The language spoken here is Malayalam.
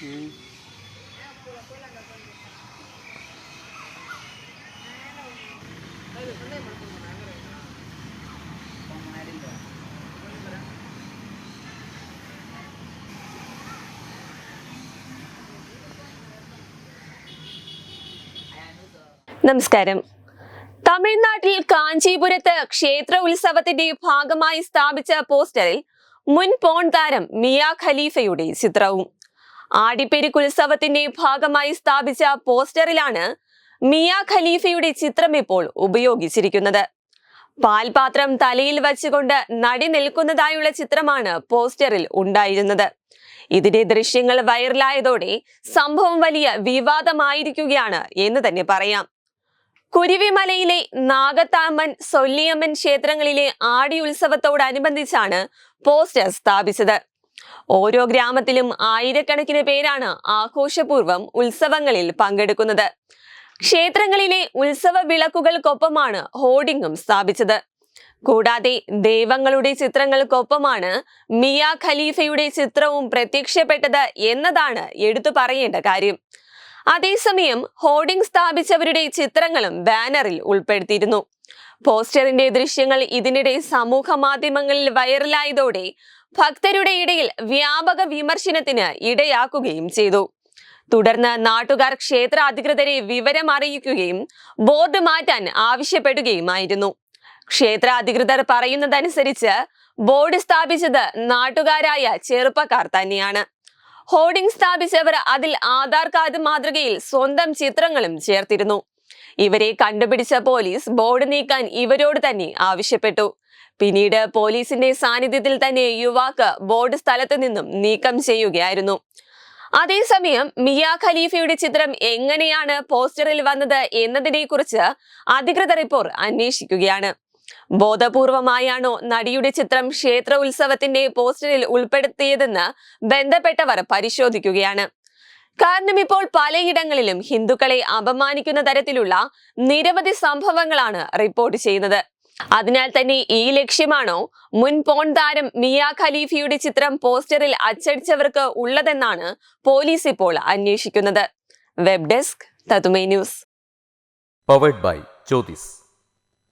Mm-hmm. നമസ്കാരം. തമിഴ്നാട്ടിൽ കാഞ്ചീപുരത്ത് ക്ഷേത്ര ഉത്സവത്തിന്റെ ഭാഗമായി സ്ഥാപിച്ച പോസ്റ്ററിൽ മുൻ പോൺ താരം മിയ ഖലീഫയുടെ ചിത്രവും. ആടിപ്പെരുക്ക് ഉത്സവത്തിന്റെ ഭാഗമായി സ്ഥാപിച്ച പോസ്റ്ററിലാണ് മിയ ഖലീഫയുടെ ചിത്രം ഇപ്പോൾ ഉപയോഗിച്ചിരിക്കുന്നത്. പാൽപാത്രം തലയിൽ വച്ചുകൊണ്ട് നടി നിൽക്കുന്നതായുള്ള ചിത്രമാണ് പോസ്റ്ററിൽ ഉണ്ടായിരുന്നത്. ഇതിന്റെ ദൃശ്യങ്ങൾ വൈറലായതോടെ സംഭവം വലിയ വിവാദമായിരിക്കുകയാണ് എന്ന് തന്നെ പറയാം. കുരുവിമലയിലെ നാഗത്താമ്മൻ സൊല്ലിയമ്മൻ ക്ഷേത്രങ്ങളിലെ ആടി ഉത്സവത്തോടനുബന്ധിച്ചാണ് പോസ്റ്റർ സ്ഥാപിച്ചത്. ഓരോ ഗ്രാമത്തിലും ആയിരക്കണക്കിന് പേരാണ് ആഘോഷപൂർവം ഉത്സവങ്ങളിൽ പങ്കെടുക്കുന്നത്. ക്ഷേത്രങ്ങളിലെ ഉത്സവ വിളക്കുകൾക്കൊപ്പമാണ് ഹോർഡിംഗും സ്ഥാപിച്ചത്. കൂടാതെ ദൈവങ്ങളുടെ ചിത്രങ്ങൾക്കൊപ്പമാണ് മിയ ഖലീഫയുടെ ചിത്രവും പ്രത്യക്ഷപ്പെട്ടത് എന്നതാണ് എടുത്തു പറയേണ്ട കാര്യം. അതേസമയം ഹോർഡിംഗ് സ്ഥാപിച്ചവരുടെ ചിത്രങ്ങളും ബാനറിൽ ഉൾപ്പെടുത്തിയിരുന്നു. പോസ്റ്ററിന്റെ ദൃശ്യങ്ങൾ ഇതിനിടെ സമൂഹ മാധ്യമങ്ങളിൽ വൈറലായതോടെ ഭക്തരുടെ ഇടയിൽ വ്യാപക വിമർശനത്തിന് ഇടയാക്കുകയും ചെയ്തു. തുടർന്ന് നാട്ടുകാർ ക്ഷേത്ര അധികൃതരെ വിവരം അറിയിക്കുകയും ബോർഡ് മാറ്റാൻ ആവശ്യപ്പെടുകയുമായിരുന്നു. ക്ഷേത്ര അധികൃതർ പറയുന്നതനുസരിച്ച് ബോർഡ് സ്ഥാപിച്ചത് നാട്ടുകാരായ ചെറുപ്പക്കാർ തന്നെയാണ്. ഹോർഡിംഗ് സ്ഥാപിച്ചവർ അതിൽ ആധാർ കാർഡ് മാതൃകയിൽ സ്വന്തം ചിത്രങ്ങളും ചേർത്തിരുന്നു. ഇവരെ കണ്ടുപിടിച്ച പോലീസ് ബോർഡ് നീക്കാൻ ഇവരോട് തന്നെ ആവശ്യപ്പെട്ടു. പിന്നീട് പോലീസിന്റെ സാന്നിധ്യത്തിൽ തന്നെ യുവാക്ക് ബോർഡ് സ്ഥലത്ത് നിന്നും നീക്കം ചെയ്യുകയായിരുന്നു. അതേസമയം മിയ ഖലീഫയുടെ ചിത്രം എങ്ങനെയാണ് പോസ്റ്ററിൽ വന്നത് എന്നതിനെ കുറിച്ച് അധികൃതർ ഇപ്പോൾ അന്വേഷിക്കുകയാണ്. ബോധപൂർവമായാണോ നടിയുടെ ചിത്രം ക്ഷേത്ര ഉത്സവത്തിന്റെ പോസ്റ്ററിൽ ഉൾപ്പെടുത്തിയതെന്ന് ബന്ധപ്പെട്ടവർ പരിശോധിക്കുകയാണ്. കാരണം ഇപ്പോൾ പലയിടങ്ങളിലും ഹിന്ദുക്കളെ അപമാനിക്കുന്ന തരത്തിലുള്ള നിരവധി സംഭവങ്ങളാണ് റിപ്പോർട്ട് ചെയ്യുന്നത്. അതിനാൽ തന്നെ ഈ ലക്ഷ്യമാണോ മുൻ പോൺ താരം മിയ ഖലീഫിയുടെ ചിത്രം പോസ്റ്ററിൽ അച്ചടിച്ചവർക്ക് ഉള്ളതെന്നാണ് പോലീസ് ഇപ്പോൾ അന്വേഷിക്കുന്നത്. Web desk തതുമേ news. Powered by Jyothis